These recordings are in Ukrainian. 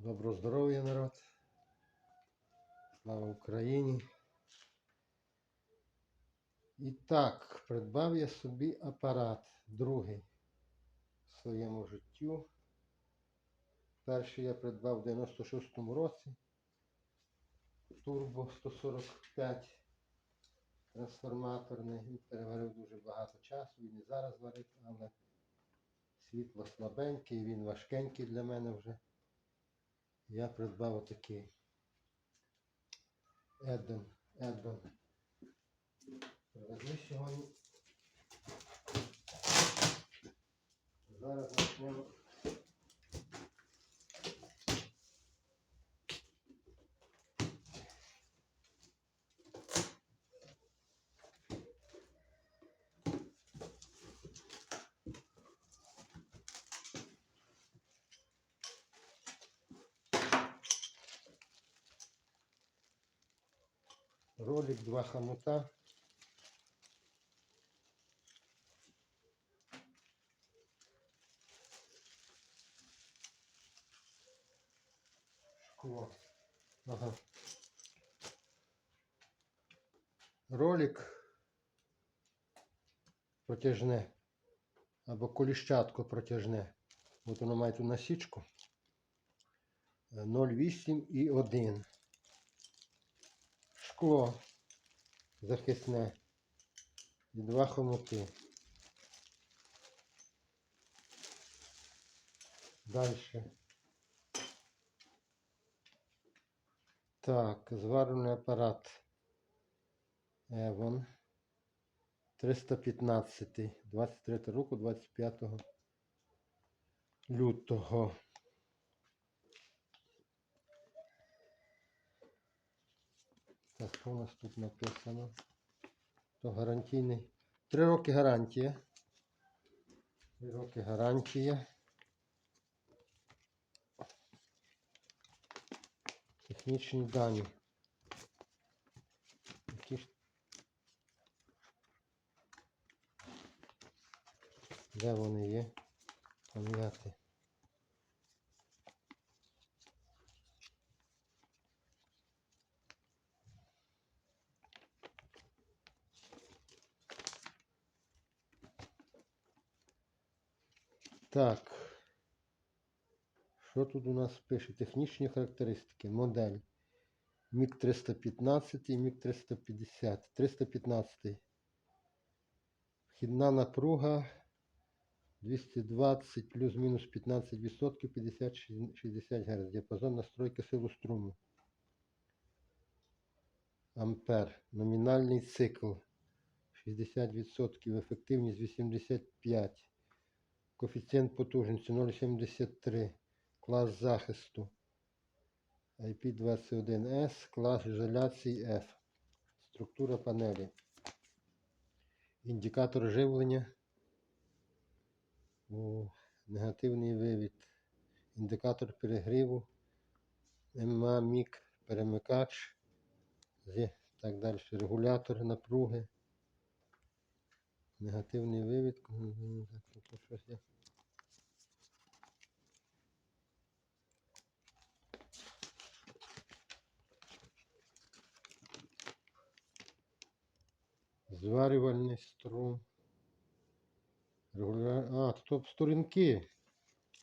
Доброго здоров'я, народ. Слава Україні. І так, придбав я собі апарат другий в своєму життю. Перший я придбав в 96-му році. Турбо 145 трансформаторний. Він переварив дуже багато часу. Він і зараз варить, але світло слабеньке, він важкенький для мене вже. Я придбав отакий Едбен. Едбен. Привезли сьогодні. Зараз почнемо. Ролик, два хомута. Шкло. Ага. Ролик протяжне. Або коліщатко протяжне. От воно має ту насічку. Е, 0,8 і 1 шкло захисне і два хомути. Далі. Так, зварений апарат Евон 315, 23 року, 25 лютого. Так, що у нас тут написано? То гарантійний. Три роки гарантія. Три роки гарантія. Технічні дані. Де вони є? Пам'яти. Так. Що тут у нас пише? Технічні характеристики. Модель. Міг 315 і Міг 350. 315. Вхідна напруга 220 плюс-мінус 15%, 50-60 Гц. Діапазон настройки силу струму. Ампер. Номінальний цикл 60%. Ефективність 85%. Коефіцієнт потужності 0,73. Клас захисту IP21S, клас ізоляції F. Структура панелі. Індикатор живлення. О, негативний вивід. Індикатор перегріву. МА мік перемикач. З так далі. Регулятор напруги. Негативний вивід. Зварювальний струм. Регуляр... А, тут сторінки.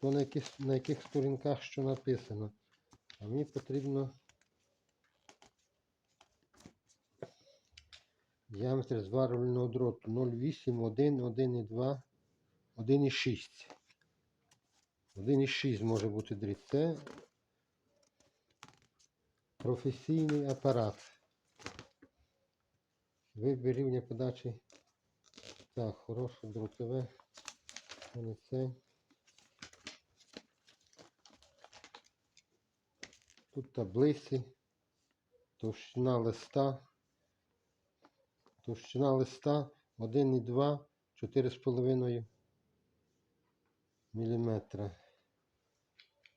То на яких, на яких сторінках що написано. А мені потрібно діаметр зварювального дроту 0,8, 1, 1,2, 1,6. 1,6 може бути дріт. Це професійний апарат. Вибір рівня подачі. Так, хороше дротове. Не це. Тут таблиці. Товщина листа. Товщина листа 1,2, 4,5 мм.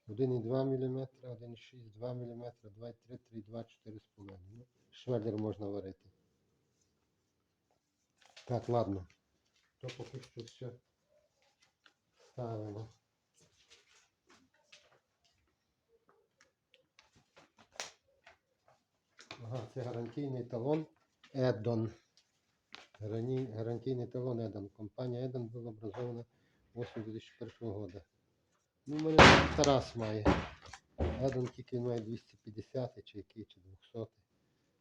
1,2 мм, 1,6, 2 мм, 2,3, 3, 2, 4,5. Ну, швеллер можна варити. Так, ладно. То поки що все ставимо. Ага, це гарантійний талон Едон. Гарантійний талон Едон. Компанія Едон була образована 8 2001 року. Ну, у мене Тарас має. Едон тільки має 250 чи який, чи 200.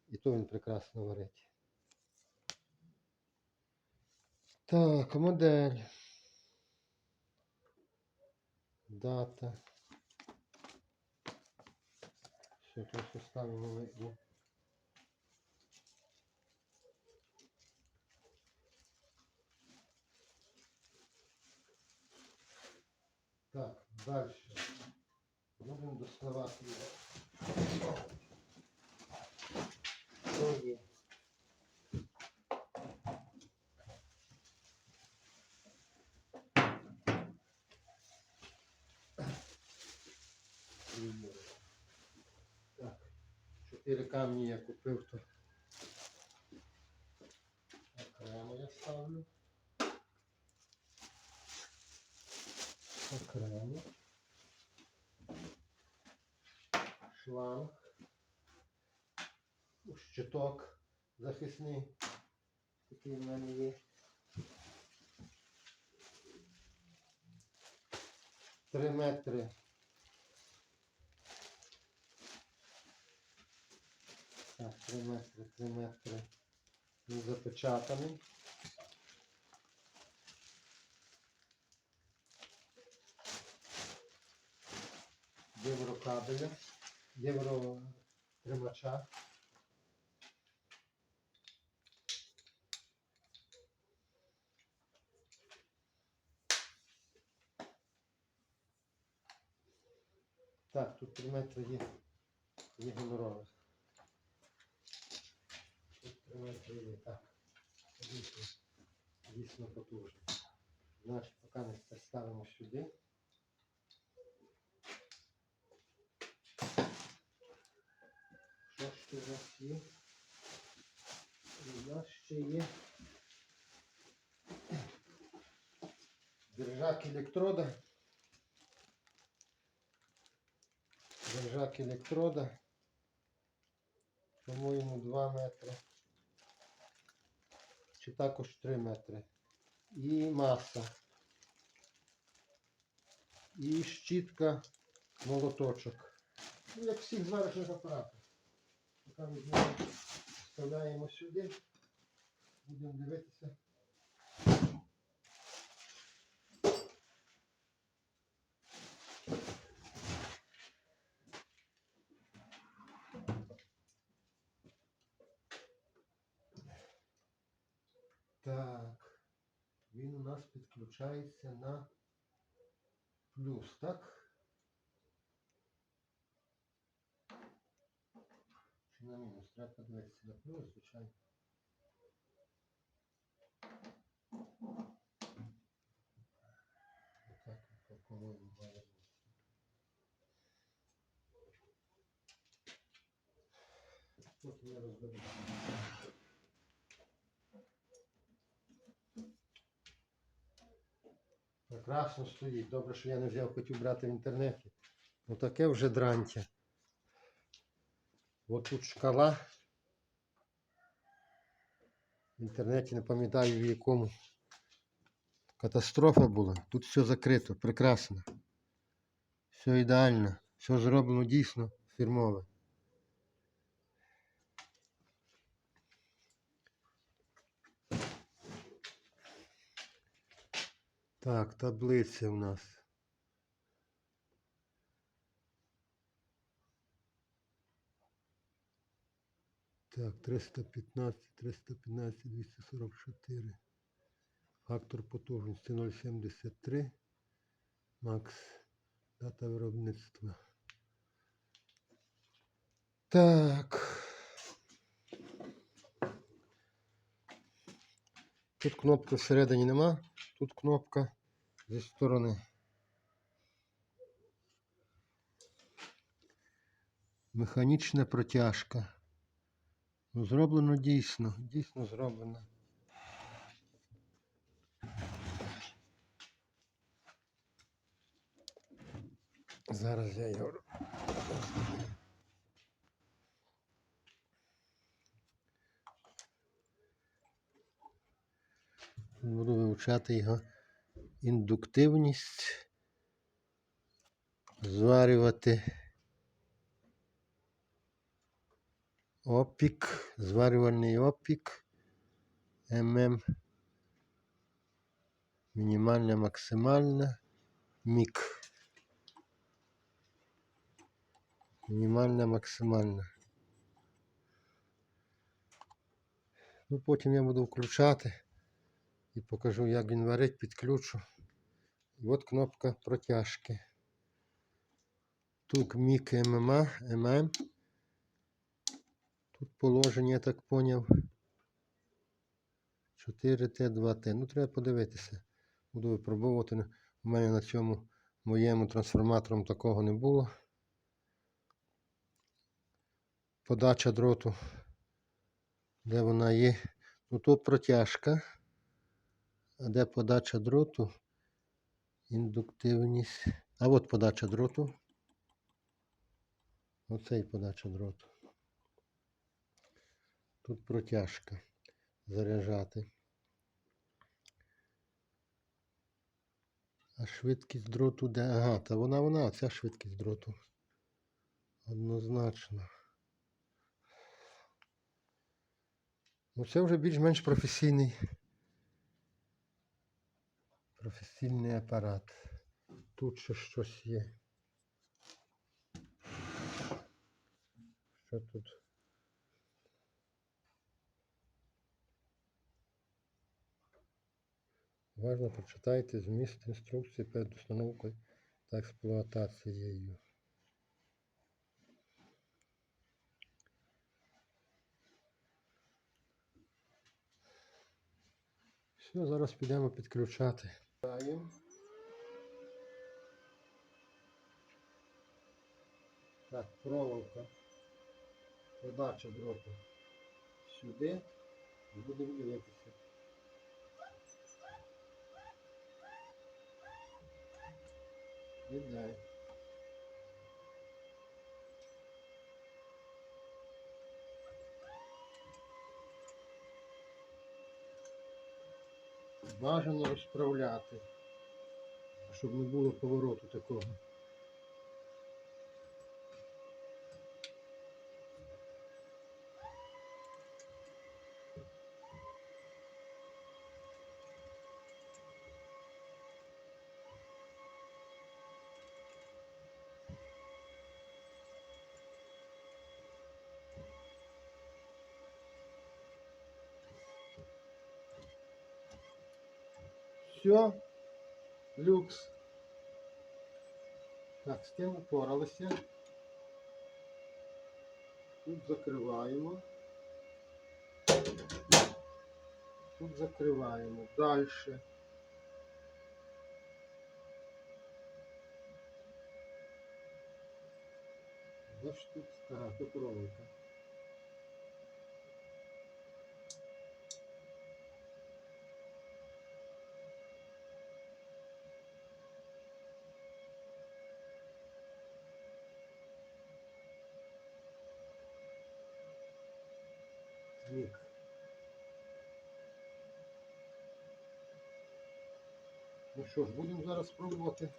І то він прекрасно варить. Так, модель. Дата. Все, то все ставимо дальше. Будемо доставати його. Так, чотири камні я купив, то окремо я ставлю. Окремо. Шланг. Щиток захисний. Такий в мене є. Три метри. Так, три метри, три метри. Він запечатаний. Єврокабеля, євротримача. Так, тут 3 метри є, є гонорових. Тут 3 метри є, так. Дійсно, дійсно потужно. Значить, поки ми це ставимо сюди. Що ще у нас є? У нас ще є держак електрода. Держак електрода. По-моєму, 2 метри. Чи також 3 метри. І маса. І щітка молоточок. Ну, як всіх зварочних апаратів. Поки ми вставляємо сюди. Будемо дивитися. Так. Він у нас підключається на плюс, так? Чи на мінус? Треба подивитися на плюс, звичайно. Отак, по-моєму, має бути. Я розберу. Прекрасно стоїть. Добре, що я не взяв, хотів брати в інтернеті. Ну таке вже дрантя. От тут шкала. В інтернеті не пам'ятаю в якому. Катастрофа була. Тут все закрито, прекрасно. Все ідеально. Все зроблено дійсно фірмове. Так, таблиця у нас. Так, 315, 315, 244. Фактор потужності 0,73. Макс. Дата виробництва. Так. Тут кнопки всередині нема. Тут кнопка зі сторони механічна протяжка. Ну, зроблено дійсно, дійсно зроблено. Зараз я його буду вивчати його індуктивність. Зварювати опік, зварювальний опік. ММ. Мінімальна, максимальна. Мік. Мінімальна, максимальна. Ну, потім я буду включати і покажу, як він варить, підключу. І от кнопка протяжки. Тут мік ММА, ММ. Тут положення, я так поняв. 4Т2Т. Ну, треба подивитися. Буду випробовувати. У мене на цьому моєму трансформатором такого не було. Подача дроту. Де вона є? Ну тут протяжка. А де подача дроту? Індуктивність. А от подача дроту. Оце і подача дроту. Тут протяжка. Заряджати. А швидкість дроту де? Ага, та вона вона, ця швидкість дроту. Однозначно. Ну це вже більш-менш професійний. Професійний апарат. Тут ще щось є. Що тут? Уважно прочитайте зміст інструкції перед установкою та експлуатацією. Все, зараз підемо підключати. Так, проволока. Подача дроту сюди. Будемо дивитися. Віддай. Бажано розправляти, щоб не було повороту такого. Все, люкс. Так, з тим упоралися. Тут закриваємо. Тут закриваємо. Далі. Значить тут, ага, тут проволока. Мік. Ну що ж, будемо зараз пробувати.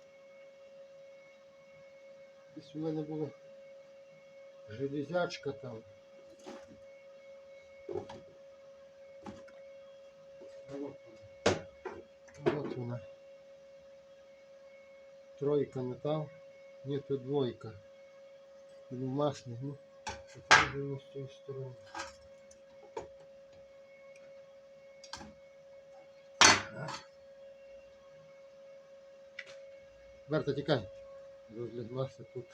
Десь у мене була железячка там. А от вона. Тройка метал. Ні, то двойка. Масний, ну. З цієї сторони. Берта, тікай. Розляглася тут.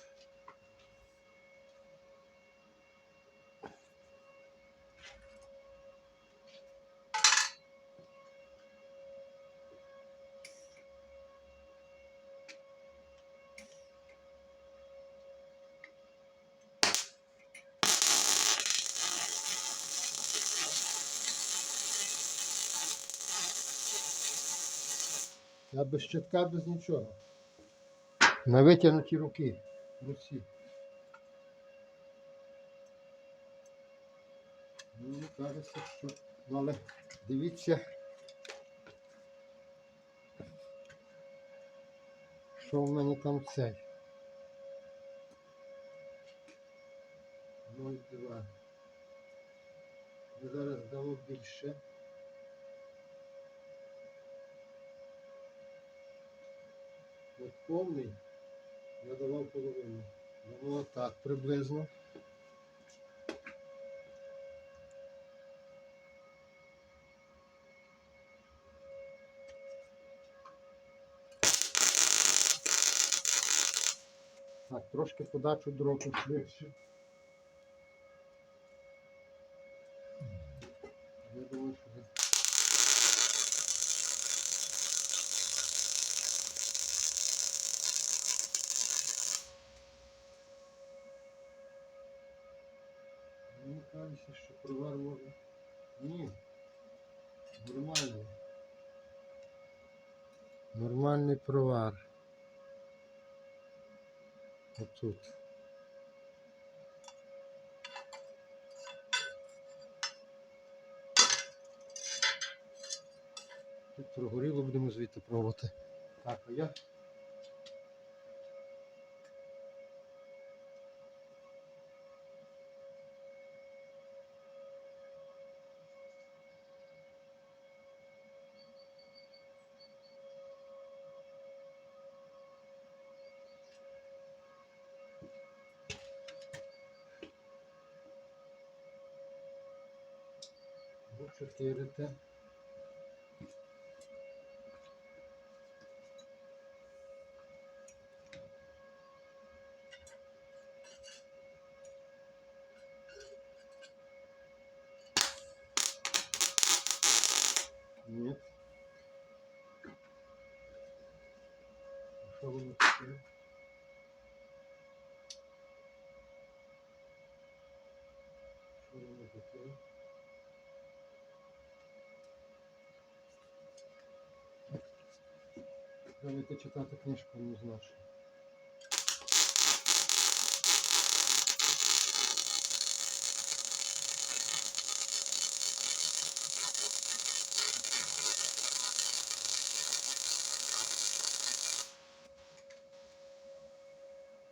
Я без щитка, без нічого. На витягнуті руки. Руці. Мені кажеться, що ну, але дивіться, що в мене там це? цей. 0,2. Зараз дало більше. От повний я давав половину. Воно так приблизно. Так, трошки подачу дроку швидше. Отут. Тут прогоріло, будемо звідти пробувати. Так, а я. Ну, 4 те. Нет. Що воно Давайте читати книжку знаєш.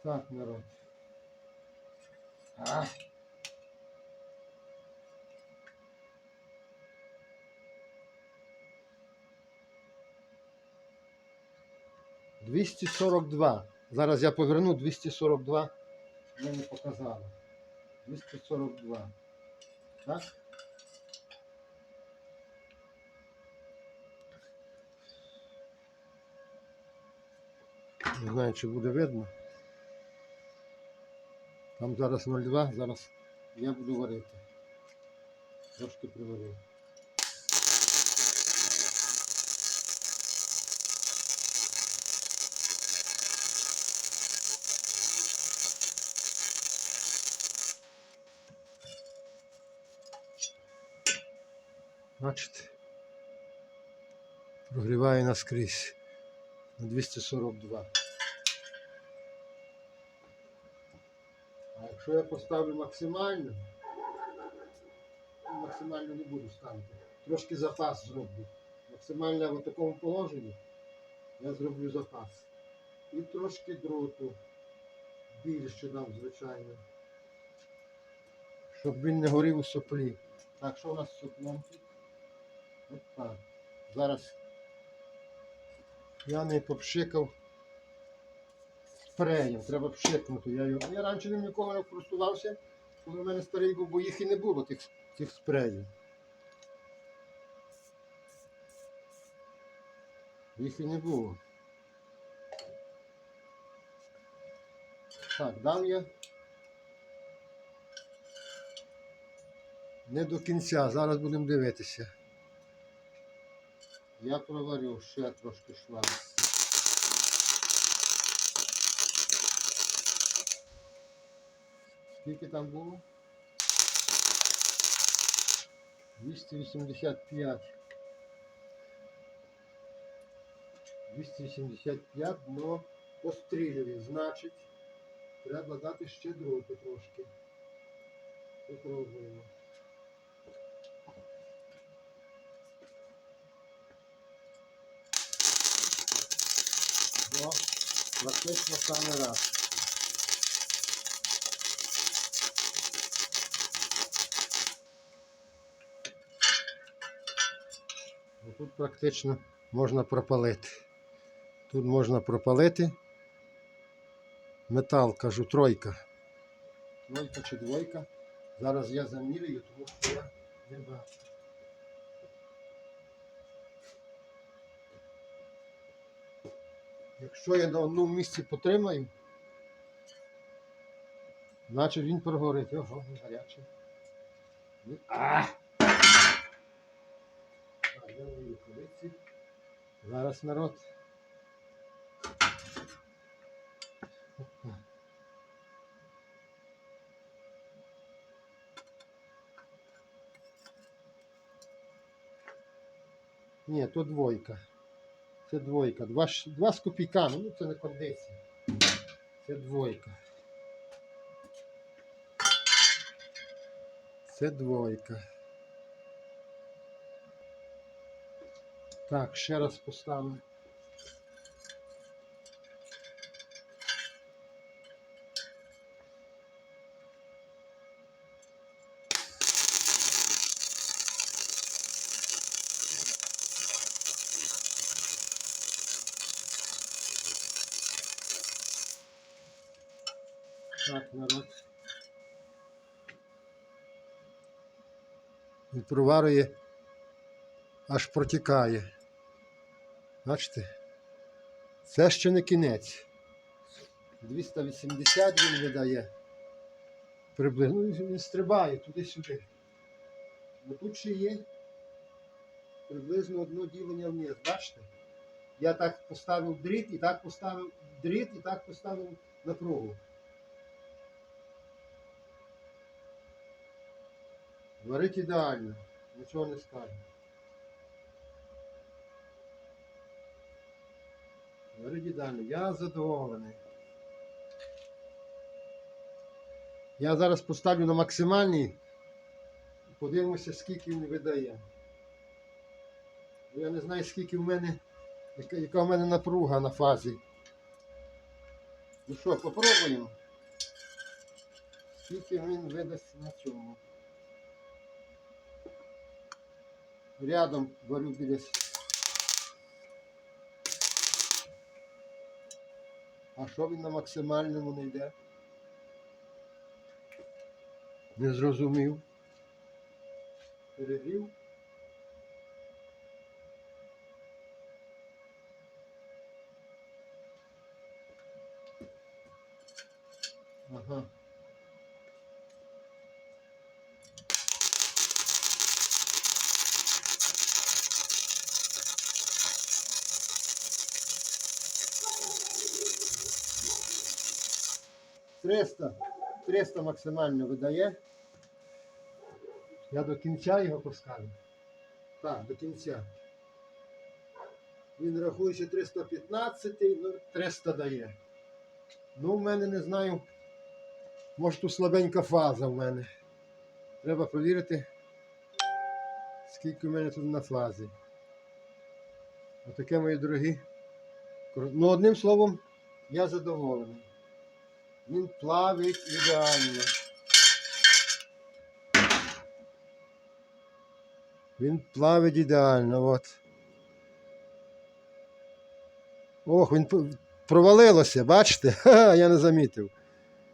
Так, народ. А. Двісті сорок два. Зараз я поверну 242. Мені показало. 242. Так? Не знаю, чи буде видно. Там зараз 0,2, зараз я буду варити. Трошки приварив. Бачите? Прогріває наскрізь на 242. А якщо я поставлю максимально, ну, максимально не буду ставити. Трошки запас зроблю. Максимально в такому положенні я зроблю запас. І трошки дроту більше дам, звичайно. Щоб він не горів у соплі. Так, що у нас з соплом так. Зараз я не попшикав спреєм, треба пшикнути. Я, його... я раніше ним ніколи не користувався, коли в мене старий був, бо їх і не було тих, тих спреїв. Їх і не було. Так, дам я. Не до кінця, зараз будемо дивитися. Я проварю ще трошки швабс. Скільки там було? 285. 285, но пострілює, значить, треба дати ще дроту трошки. Попробуємо. О, Практично саме раз. Тут практично можна пропалити. Тут можна пропалити. Метал, кажу, тройка. Тройка чи двойка. Зараз я замірюю, тому що я не бачу. Якщо я на одному місці потримаю, значить він прогорить. Ого, він гарячий. А! Зараз народ. Ні, то двойка. Це двойка. Два, два з копійками. Ну це не кондиція. Це двойка. Це двойка. Так, ще раз поставимо. Він проварює, аж протікає. Бачите? Це ще не кінець. 280 він видає. Приблизно. Ну, він стрибає туди-сюди. Ну тут ще є приблизно одно ділення вниз. Бачите? Я так поставив дріт, і так поставив дріт, і так поставив напругу. Варить ідеально, нічого не скажу. Варить ідеально. Я задоволений. Я зараз поставлю на максимальний. Подивимося, скільки він видає. Я не знаю, скільки в мене, яка, яка в мене напруга на фазі. Ну що, попробуємо. Скільки він видасть на цьому. Рядом варю. А що він на максимальному не йде? Не зрозумів. Перегрів. Ага. Триста. 300 максимально видає. Я до кінця його поставлю. Так, до кінця. Він рахує, що 315, ну 300 дає. Ну, в мене не знаю. Може тут слабенька фаза в мене. Треба провірити, скільки в мене тут на фазі. Отаке, мої дорогі. Ну, одним словом, я задоволений. Він плавить ідеально. Він плавить ідеально, от. Ох, він провалилося, бачите? Ха, я не замітив.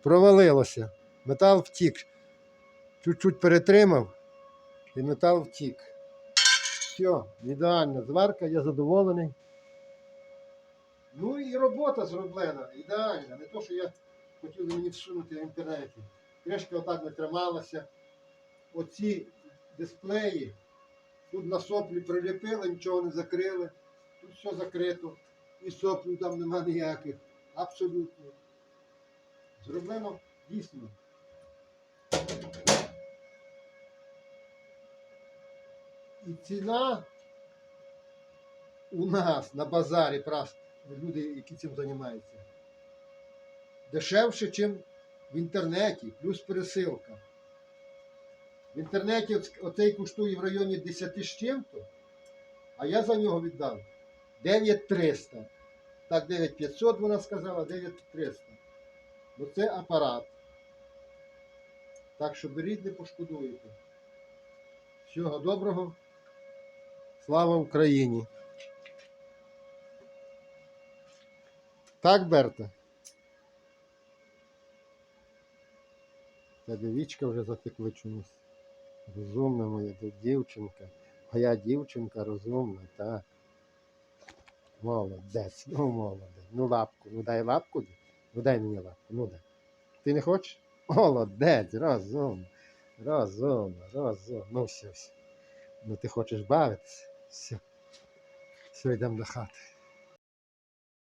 Провалилося. Метал втік. Чуть-чуть перетримав, і метал втік. Все, ідеальна зварка, я задоволений. Ну і робота зроблена, ідеальна. Не то, що я хотів мені всунути в інтернеті. Кришка отак не трималася. Оці дисплеї тут на соплі приліпили, нічого не закрили. Тут все закрито. І соплю там нема ніяких. Абсолютно. Зроблено дійсно. І ціна у нас на базарі, люди, які цим займаються, дешевше, ніж в інтернеті, плюс пересилка. В інтернеті оцей коштує в районі 10 з чим-то, а я за нього віддав 9300. Так, 9500 вона сказала, 9300. Бо це апарат. Так що беріть, не пошкодуєте. Всього доброго. Слава Україні! Так, Берта? Тебе вічка вже затекли чомусь. Розумна моя дівчинка. Моя дівчинка розумна, так. Молодець, ну молодець. Ну лапку, ну дай лапку. Ну дай мені лапку, ну дай. Ти не хочеш? Молодець, розумна, розумна, розумна. Ну все, все. Ну ти хочеш бавитися? Все. Все, йдемо до хати.